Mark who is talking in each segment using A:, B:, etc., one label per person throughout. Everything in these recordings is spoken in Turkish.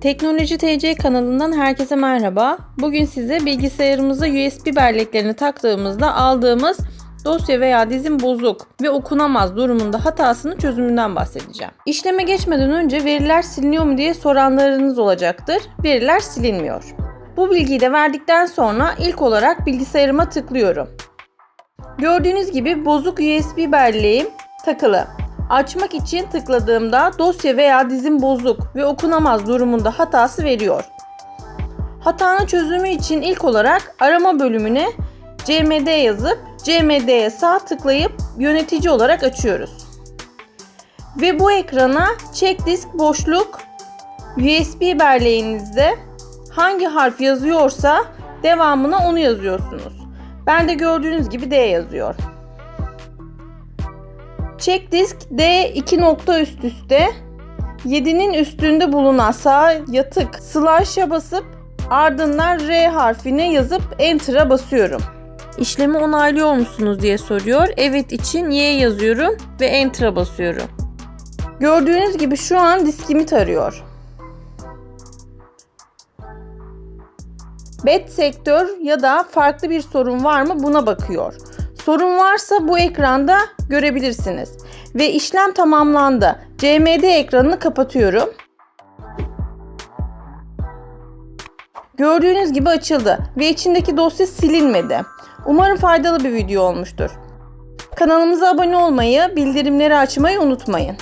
A: Teknoloji TC kanalından herkese merhaba. Bugün size bilgisayarımıza USB belleklerini taktığımızda aldığımız dosya veya dizin bozuk ve okunamaz durumunda hatasının çözümünden bahsedeceğim. İşleme geçmeden önce veriler siliniyor mu diye soranlarınız olacaktır. Veriler silinmiyor. Bu bilgiyi de verdikten sonra ilk olarak bilgisayarıma tıklıyorum. Gördüğünüz gibi bozuk USB belleğim takılı. Açmak için tıkladığımda dosya veya dizin bozuk ve okunamaz durumunda hatası veriyor. Hatanın çözümü için ilk olarak arama bölümüne CMD yazıp CMD'ye sağ tıklayıp yönetici olarak açıyoruz. Ve bu ekrana check disk boşluk USB belleğinizde hangi harf yazıyorsa devamına onu yazıyorsunuz. Ben de gördüğünüz gibi D yazıyor. Check disk D 2 nokta üst üste 7'nin üstünde bulunan sağ yatık slash'a basıp ardından R harfine yazıp Enter'a basıyorum. İşlemi onaylıyor musunuz diye soruyor. Evet için Y yazıyorum ve Enter'a basıyorum. Gördüğünüz gibi şu an diskimi tarıyor. Bad sektör ya da farklı bir sorun var mı buna bakıyor. Sorun varsa bu ekranda görebilirsiniz. Ve işlem tamamlandı. CMD ekranını kapatıyorum. Gördüğünüz gibi açıldı ve içindeki dosya silinmedi. Umarım faydalı bir video olmuştur. Kanalımıza abone olmayı, bildirimleri açmayı unutmayın.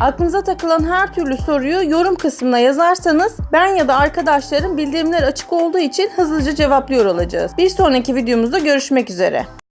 A: Aklınıza takılan her türlü soruyu yorum kısmına yazarsanız ben ya da arkadaşlarım bildirimler açık olduğu için hızlıca cevaplıyor olacağız. Bir sonraki videomuzda görüşmek üzere.